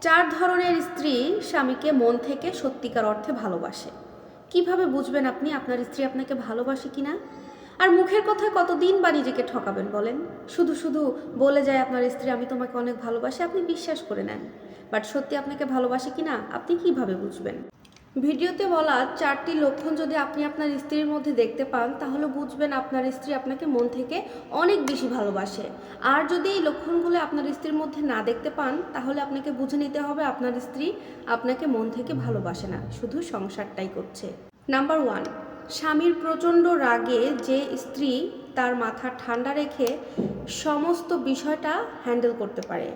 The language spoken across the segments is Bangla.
চার ধরনের স্ত্রী স্বামীকে মন থেকে সত্যিকার অর্থে ভালোবাসে। কীভাবে বুঝবেন আপনি আপনার স্ত্রী আপনাকে ভালোবাসে কি না আর মুখের কথায় কতদিন বা নিজেকে ঠকাবেন বলেন? শুধু শুধু বলে যায় আপনার স্ত্রী, আমি তোমাকে অনেক ভালোবাসি। আপনি বিশ্বাস করে নেন। বাট সত্যি আপনাকে ভালোবাসে কি না আপনি কীভাবে বুঝবেন? ভিডিওতে বলা চারটি লক্ষণ যদি আপনি আপনার স্ত্রীর মধ্যে দেখতে পান, তাহলে বুঝবেন আপনার স্ত্রী আপনাকে মন থেকে অনেক বেশি ভালোবাসে। আর যদি এই লক্ষণগুলো আপনার স্ত্রীর মধ্যে না দেখতে পান, তাহলে আপনাকে বুঝে নিতে হবে আপনার স্ত্রী আপনাকে মন থেকে ভালোবাসে না, শুধু সংসারটাই করছে। নাম্বার ওয়ান, স্বামীর প্রচণ্ড রাগে যে স্ত্রী তার মাথা ঠান্ডা রেখে সমস্ত বিষয়টা হ্যান্ডেল করতে পারে।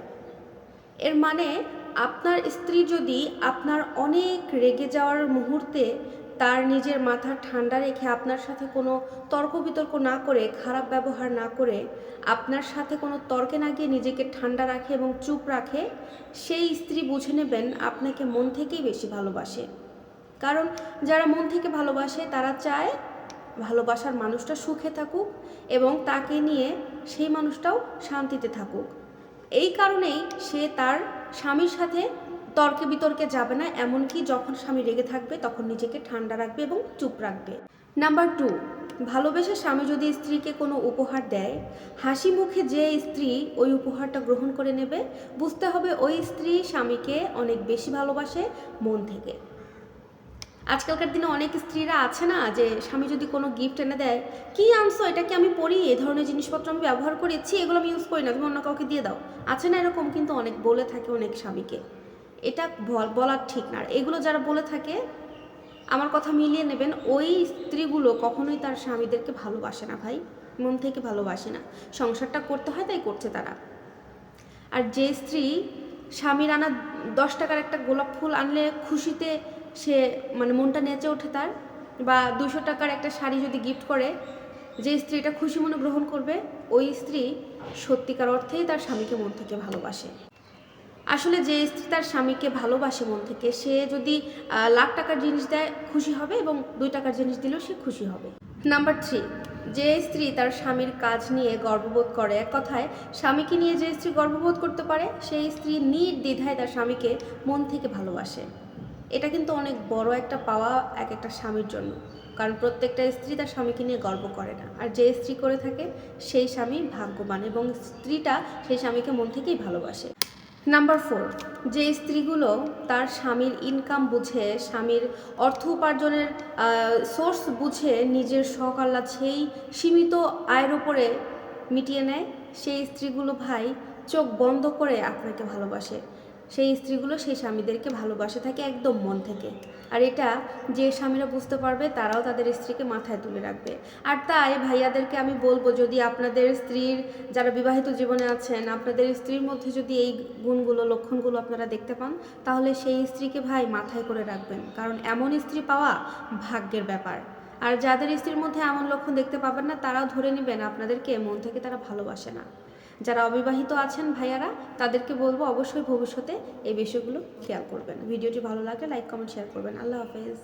এর মানে আপনার স্ত্রী যদি আপনার অনেক রেগে যাওয়ার মুহূর্তে তার নিজের মাথা ঠান্ডা রেখে আপনার সাথে কোনো তর্ক বিতর্ক না করে, খারাপ ব্যবহার না করে, আপনার সাথে কোনো তর্কে না গিয়ে নিজেকে ঠান্ডা রাখে এবং চুপ রাখে, সেই স্ত্রী বুঝে নেবেন আপনাকে মন থেকেই বেশি ভালোবাসে। কারণ যারা মন থেকে ভালোবাসে, তারা চায় ভালোবাসার মানুষটা সুখে থাকুক এবং তাকে নিয়ে সেই মানুষটাও শান্তিতে থাকুক। এই কারণেই সে তার স্বামীর সাথে তর্কে বিতর্কে যাবে না, এমনকি যখন স্বামী রেগে থাকবে তখন নিজেকে ঠান্ডা রাখবে এবং চুপ রাখবে। নাম্বার টু, ভালোবেসে স্বামী যদি স্ত্রীকে কোনো উপহার দেয়, হাসি মুখে যে স্ত্রী ওই উপহারটা গ্রহণ করে নেবে, বুঝতে হবে ওই স্ত্রী স্বামীকে অনেক বেশি ভালোবাসে মন থেকে। আজকালকার দিনে অনেক স্ত্রীরা আছে না যে স্বামী যদি কোনো গিফট এনে দেয়, কি আনছো? এটা কি আমি পরি? এ ধরনের জিনিসপত্র আমি ব্যবহার করেছি, এগুলো আমি ইউজ করি না, তুমি অন্য কাউকে দিয়ে দাও। আছে না এরকম কিন্তু অনেক বলে থাকে অনেক স্বামীকে। এটা বল- বলার ঠিক না। আর এগুলো যারা বলে থাকে, আমার কথা মিলিয়ে নেবেন, ওই স্ত্রীগুলো কখনোই তার স্বামীদেরকে ভালোবাসে না ভাই, মন থেকে ভালোবাসে না। সংসারটা করতে হয়, তাই করছে তারা। আর যে স্ত্রী স্বামীর আনা দশ টাকার একটা গোলাপ ফুল আনলে খুশিতে সে মানে মনটা নেচে ওঠে তার বা দুশো টাকার একটা শাড়ি যদি গিফট করে, যে স্ত্রীটা খুশি মনে গ্রহণ করবে, ওই স্ত্রী সত্যিকার অর্থেই তার স্বামীকে মন থেকে ভালোবাসে। আসলে যে স্ত্রী তার স্বামীকে ভালোবাসে মন থেকে, সে যদি লাখ টাকার জিনিস দেয়, খুশি হবে এবং দুই টাকার জিনিস দিলেও সে খুশি হবে। নাম্বার থ্রি যে স্ত্রী তার স্বামীর কাজ নিয়ে গর্ববোধ করে, এক কথায় স্বামীকে নিয়ে যে স্ত্রী গর্ববোধ করতে পারে, সেই স্ত্রী নির্দ্বিধায় তার স্বামীকে মন থেকে ভালোবাসে। এটা কিন্তু অনেক বড় একটা পাওয়া এক একটা স্বামীর জন্য। কারণ প্রত্যেকটা স্ত্রী তার স্বামীকে নিয়ে গর্ব করে না। আর যে স্ত্রী করে থাকে, সেই স্বামী ভাগ্যবান এবং স্ত্রীটা সেই স্বামীকে মন থেকেই ভালোবাসে। নাম্বার ফোর যে স্ত্রীগুলো তার স্বামীর ইনকাম বুঝে, স্বামীর অর্থ উপার্জনের সোর্স বুঝে নিজের শখ আহ্লাদ সেই সীমিত আয়ের ওপরে মিটিয়ে নেয়, সেই স্ত্রীগুলো ভাই চোখ বন্ধ করে আপনাকে ভালোবাসে। সেই স্ত্রীগুলো সেই স্বামীদেরকে ভালোবাসে থাকে, একদম মন থেকে। আর এটা যে স্বামীরা বুঝতে পারবে, তারাও তাদের স্ত্রীকে মাথায় তুলে রাখবে। আর তাই ভাইয়াদেরকে আমি বলব, যদি আপনাদের স্ত্রীর যারা বিবাহিত জীবনে আছেন, আপনাদের স্ত্রীর মধ্যে যদি এই গুণগুলো, লক্ষণগুলো আপনারা দেখতে পান, তাহলে সেই স্ত্রীকে ভাই মাথায় করে রাখবেন। কারণ এমন স্ত্রী পাওয়া ভাগ্যের ব্যাপার। আর যাদের স্ত্রীর মধ্যে এমন লক্ষণ দেখতে পাবেন না, তারাও ধরে নেবেন আপনাদেরকে মন থেকে তারা ভালোবাসে না। যারা অবিবাহিত আছেন ভাইয়ারা, তাদেরকে বলব অবশ্যই ভবিষ্যতে এই বিষয়গুলো খেয়াল করবেন। ভিডিওটি ভালো লাগে লাইক, কমেন্ট শেয়ার করবেন। আল্লাহ হাফেজ।